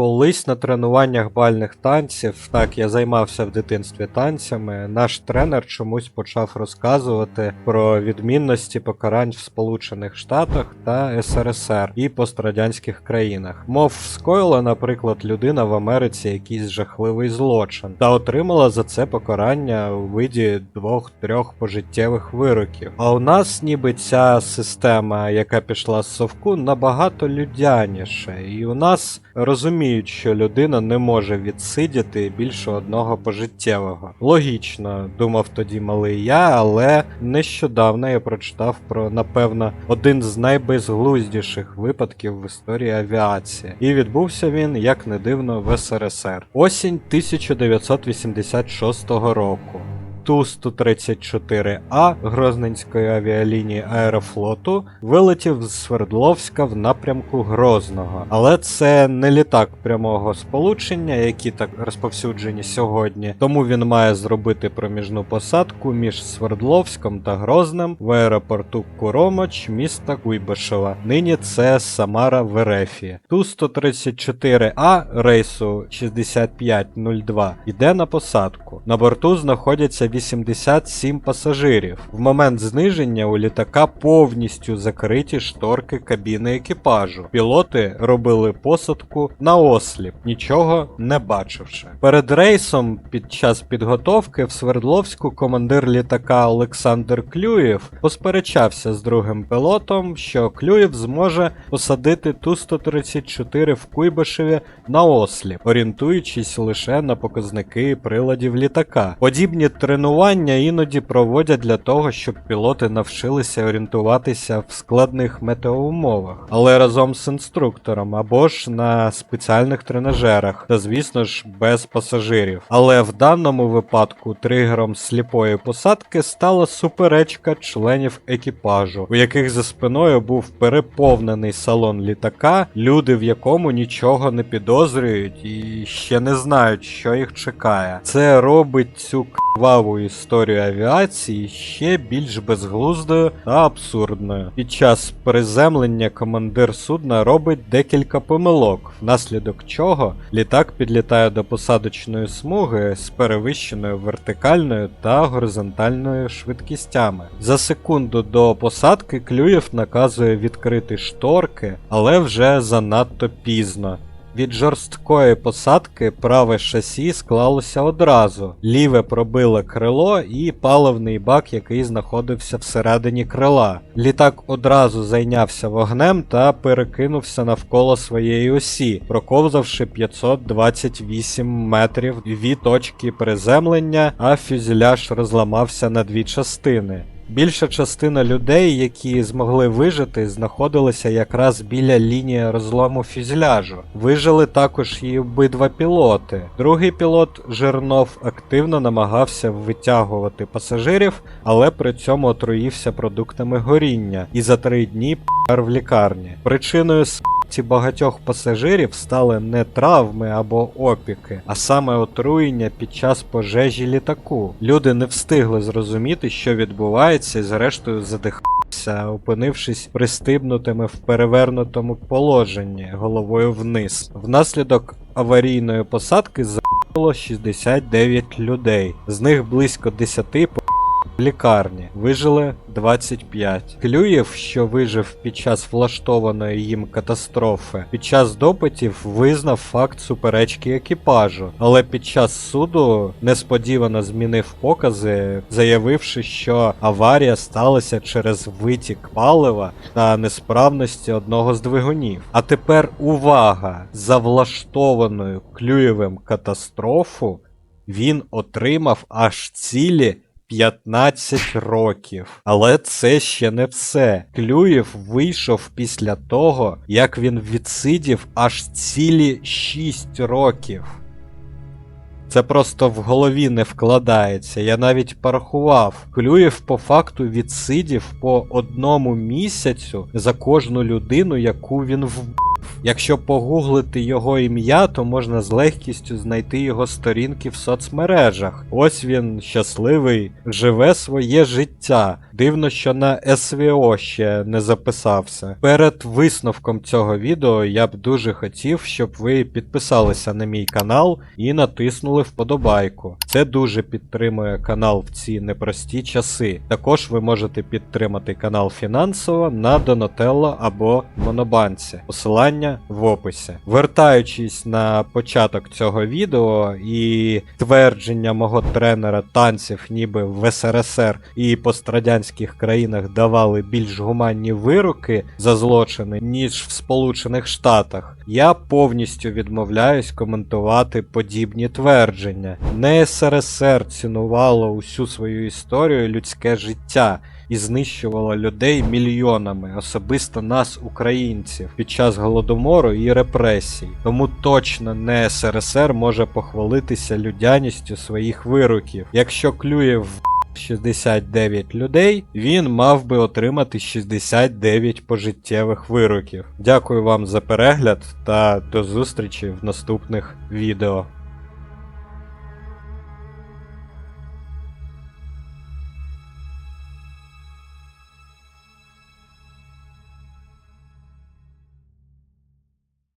Колись на тренуваннях бальних танців, так я займався в дитинстві танцями, наш тренер чомусь почав розказувати про відмінності покарань в Сполучених Штатах та СРСР і пострадянських країнах. Мов скоїла, наприклад, людина в Америці якийсь жахливий злочин та отримала за це покарання у виді двох-трьох пожиттєвих вироків. А у нас ніби ця система, яка пішла з совку, набагато людяніше, і у нас розуміють, що людина не може відсидіти більше одного пожиттєвого. Логічно, думав тоді малий я, але нещодавно я прочитав про, напевно, один з найбезглуздіших випадків в історії авіації. І відбувся він, як не дивно, в СРСР. Осінь 1986 року. Ту-134А Грозненської авіалінії Аерофлоту вилетів з Свердловська в напрямку Грозного. Але це не літак прямого сполучення, які так розповсюджені сьогодні. Тому він має зробити проміжну посадку між Свердловськом та Грознем в аеропорту Куромоч міста Куйбишева. Нині це Самара в Ерефії. Ту-134А рейсу 6502 йде на посадку. На борту знаходяться 87 пасажирів. В момент зниження у літака повністю закриті шторки кабіни екіпажу. Пілоти робили посадку на осліп, нічого не бачивши. Перед рейсом під час підготовки в Свердловську командир літака Олександр Клюєв посперечався з другим пілотом, що Клюєв зможе посадити Ту-134 в Куйбишеві на осліп, орієнтуючись лише на показники приладів літака. Подібні тренування іноді проводять для того, щоб пілоти навчилися орієнтуватися в складних метеоумовах, але разом з інструктором або ж на спеціальних тренажерах, та звісно ж без пасажирів. Але в даному випадку тригером сліпої посадки стала суперечка членів екіпажу, у яких за спиною був переповнений салон літака, люди в якому нічого не підозрюють і ще не знають, що їх чекає. Це робить цю кваву історію авіації ще більш безглуздою та абсурдною. Під час приземлення командир судна робить декілька помилок, внаслідок чого літак підлітає до посадочної смуги з перевищеною вертикальною та горизонтальною швидкістями. За секунду до посадки Клюєв наказує відкрити шторки, але вже занадто пізно. Від жорсткої посадки праве шасі склалося одразу, ліве пробило крило і паливний бак, який знаходився всередині крила. Літак одразу зайнявся вогнем та перекинувся навколо своєї осі, проковзавши 528 метрів від точки приземлення, а фюзеляж розламався на дві частини. Більша частина людей, які змогли вижити, знаходилися якраз біля лінії розлому фюзеляжу. Вижили також і обидва пілоти. Другий пілот Жернов активно намагався витягувати пасажирів, але при цьому отруївся продуктами горіння і за три дні помер в лікарні. Причиною смерті багатьох пасажирів стали не травми або опіки, а саме отруєння під час пожежі літаку. Люди не встигли зрозуміти, що відбувається, і зрештою задихалися, опинившись пристибнутими в перевернутому положенні головою вниз. Внаслідок аварійної посадки загинуло 69 людей, з них близько 10 по лікарні вижили 25. Клюєв, що вижив під час влаштованої їм катастрофи, під час допитів визнав факт суперечки екіпажу, але під час суду несподівано змінив покази, заявивши, що аварія сталася через витік палива та несправності одного з двигунів. А тепер увага! За влаштованою Клюєвим катастрофу він отримав аж цілі 15 років. Але це ще не все. Клюєв вийшов після того, як він відсидів аж цілі 6 років. Це просто в голові не вкладається. Я навіть порахував. Клюєв по факту відсидів по одному місяцю за кожну людину, яку він вбив. Якщо погуглити його ім'я, то можна з легкістю знайти його сторінки в соцмережах. Ось він щасливий, живе своє життя. Дивно, що на СВО ще не записався. Перед висновком цього відео я б дуже хотів, щоб ви підписалися на мій канал і натиснули вподобайку. Це дуже підтримує канал в ці непрості часи. Також ви можете підтримати канал фінансово на Donatello або Монобанці. Посилання в описі. Вертаючись на початок цього відео і твердження мого тренера танців, ніби в СРСР і пострадянських країнах давали більш гуманні вироки за злочини, ніж в Сполучених Штатах, я повністю відмовляюсь коментувати подібні твердження. Не СРСР цінувало усю свою історію людське життя і знищувала людей мільйонами, особисто нас, українців, під час голодомору і репресій. Тому точно не СРСР може похвалитися людяністю своїх вироків. Якщо клює в 69 людей, він мав би отримати 69 пожиттєвих вироків. Дякую вам за перегляд та до зустрічі в наступних відео.